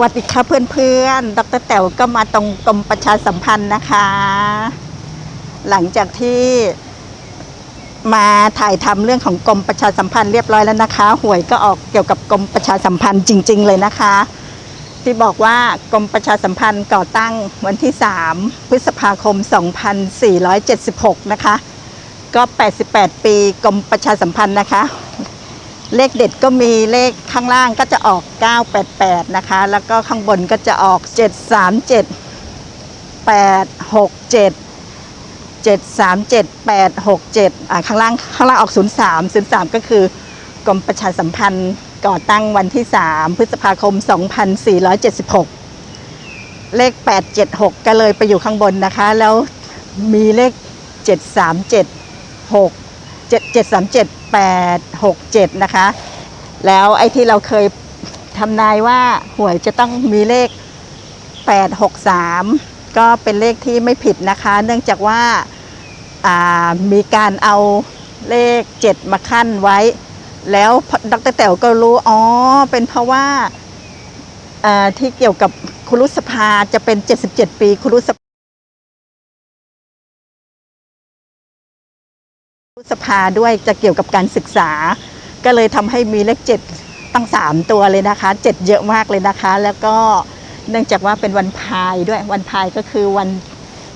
วัสดีค่ะเพื่อนๆ ดรแต๋วก็มาตรงกรมประชาสัมพันธ์นะคะ หลังจากที่มาถ่ายทำเรื่องของกรมประชาสัมพันธ์เรียบร้อยแล้วนะคะ หวยก็ออกเกี่ยวกับกรมประชาสัมพันธ์จริง ๆ เลยนะคะ ที่บอกว่ากรมประชาสัมพันธ์ก่อตั้งวันที่ 3 พฤษภาคม 2476 นะคะ ก็ 88 ปีกรมประชาสัมพันธ์นะคะ เลขเด็ดก็มีเลขข้างล่างก็จะออก 988 นะคะ แล้วก็ข้างบนก็จะออก 737 867 737 867อ่าข้างล่างข้างล่างออก 03 03 ก็คือกรมประชาสัมพันธ์ก่อตั้งวันที่ 3 พฤษภาคม 2476 เลข 876 ก็เลยไปอยู่ข้างบนนะคะ แล้วมีเลข 737 6 7 7 3 7 8 6 7 นะคะ แล้วไอ้ที่เราเคยทำนายว่าหวยจะต้องมีเลข 863 ก็เป็นเลขที่ไม่ผิดนะคะ เนื่องจากว่าามีการเอาเลข 7 มาขั้นไว้ แล้วดรแต๋วก็รู้ อ๋อ เป็นเพราะว่าาที่เกี่ยวกับครุสภาจะเป็น 77 ปีครุสภา สภาด้วยจะเกี่ยวกับการศึกษา ก็เลยทำให้มีเลขเจ็ดตั้ง 3 ตัวเลยนะคะเจ็ดเยอะมากเลยนะคะ แล้วก็เนื่องจากว่าเป็นวันพายด้วยวันพายก็คือวัน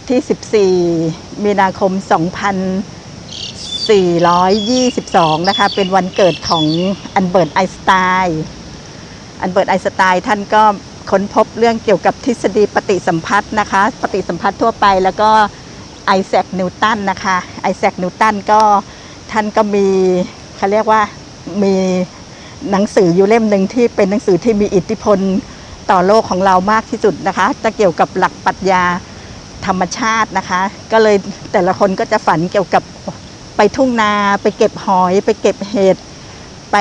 ที่ 14 มีนาคม 2422 นะคะ เป็นวันเกิดของอันเบิร์ตไอสไตน์อันเบิร์ตไอสไตน์ท่านก็ค้นพบเรื่องเกี่ยวกับทฤษฎีปฏิสัมพัทธ์นะคะ ปฏิสัมพัทธ์ทั่วไปแล้วก็ ไอแซคนิวตันนะคะไอแซคนิวตันก็ท่านก็มีเขาเรียกว่ามีหนังสืออยู่เล่มหนึ่งที่เป็นหนังสือที่มีอิทธิพลต่อโลกของเรามากที่สุดนะคะ จะเกี่ยวกับหลักปรัชญาธรรมชาตินะคะ ก็เลยแต่ละคนก็จะฝันเกี่ยวกับไปทุ่งนาไปเก็บหอยไปเก็บเห็ดไป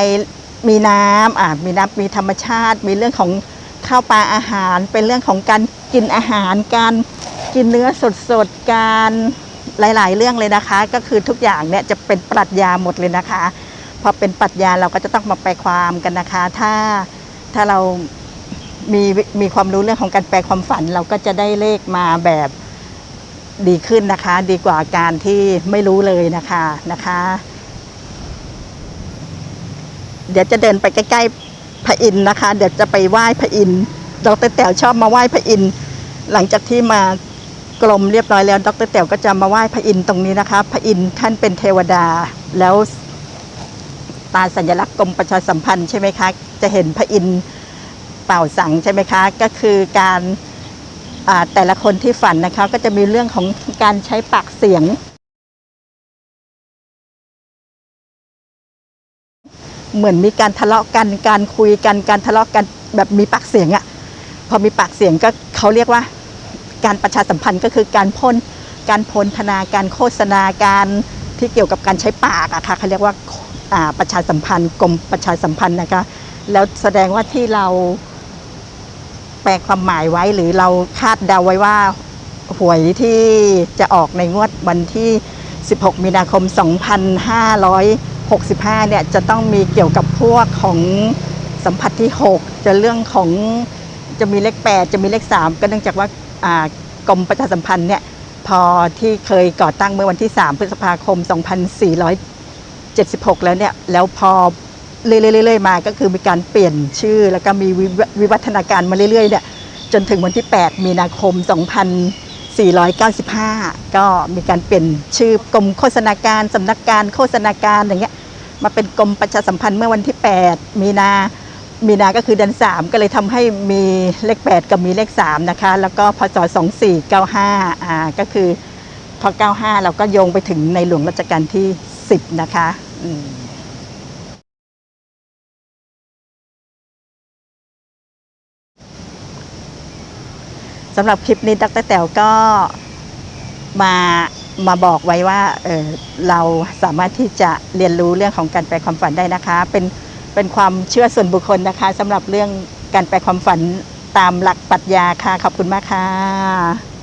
มีน้ำอะมีน้ำมีธรรมชาติ มีเรื่องของข้าวปลาอาหาร เป็นเรื่องของการกินอาหารการ กินเนื้อสดๆการหลาย ๆ เรื่องเลยนะคะ ก็คือทุกอย่างเนี่ยจะเป็นปรัชญาหมดเลยนะคะ พอเป็นปรัชญาเราก็จะต้องมาแปลความกันนะคะ ถ้าถ้าเรามีมีความรู้เรื่องของการแปลความฝัน เราก็จะได้เลขมาแบบดีขึ้นนะคะ ดีกว่าการที่ไม่รู้เลยนะคะนะคะ เดี๋ยวจะเดินไปใกล้ ๆพระอินทร์นะคะ เดี๋ยวจะไปไหว้พระอินทร์ดรแต๋วชอบมาไหว้พระอินทร์หลังจากที่มา กรมเรียบร้อยแล้วดรแต๋วก็จะมาไหว้พระอินทร์ตรงนี้นะคะ พระอินทร์ท่านเป็นเทวดา แล้วตาสัญลักษณ์กรมประชาสัมพันธ์ใช่ไหมคะ จะเห็นพระอินทร์เป่าสังใช่ไหมคะ ก็คือการแต่ละคนที่ฝันนะคะ ก็จะมีเรื่องของการใช้ปากเสียง เหมือนมีการทะเลาะกันการคุยกันการทะเลาะกันแบบมีปากเสียงอะพอมีปากเสียงก็เขาเรียกว่า การประชาสัมพันธ์ก็คือการพ่นการพนธนาการโฆษณาการที่เกี่ยวกับการใช้ปากอะค่ะเขาเรียกว่าาประชาสัมพันธ์กรมประชาสัมพันธ์นะคะ แล้วแสดงว่าที่เราแปลความหมายไว้หรือเราคาดเดาไว้ว่าหวยที่จะออกในงวดวันที่ 16 มีนาคม 2565 เนี่ยจะต้องมีเกี่ยวกับพวกของสัมผัสที่ 6 จะเรื่องของจะมีเลข 8 จะมีเลข 3 ก็เนื่องจากว่า กรมประชาสัมพันธ์เนี่ยพอที่เคยก่อตั้งเมื่อวันที่ 3 พฤษภาคม 2476 แล้วเนี่ยแล้วพอเรื่อยๆๆมาก็คือมีการเปลี่ยนชื่อ แล้วก็มีวิววิวัฒนาการมาเรื่อยๆเนี่ยจนถึงวันที่ 8 มีนาคม 2495 ก็มีการเปลี่ยนชื่อกรมโฆษณาการสำนักการโฆษณาการอย่างเงี้ยมาเป็นกรมประชาสัมพันธ์เมื่อวันที่ 8 มีนา มีนาก็คือเดือน3 ก็เลยทำให้มีเลข 8 กับมีเลข 3 นะคะ แล้วก็พศ 2495อ่าก็คือพอ 95 เราก็โยงไปถึงในหลวงรัชกาลที่ 10 นะคะอืมสำหรับคลิปนี้ดรแต๋วก็มามาบอกไว้ว่าเออเราสามารถที่จะเรียนรู้เรื่องของการแปลความฝันได้นะคะ เป็น เป็นความเชื่อส่วนบุคคลนะคะสำหรับเรื่องการแปลความฝันตามหลักปรัชญาค่ะ ขอบคุณมากค่ะ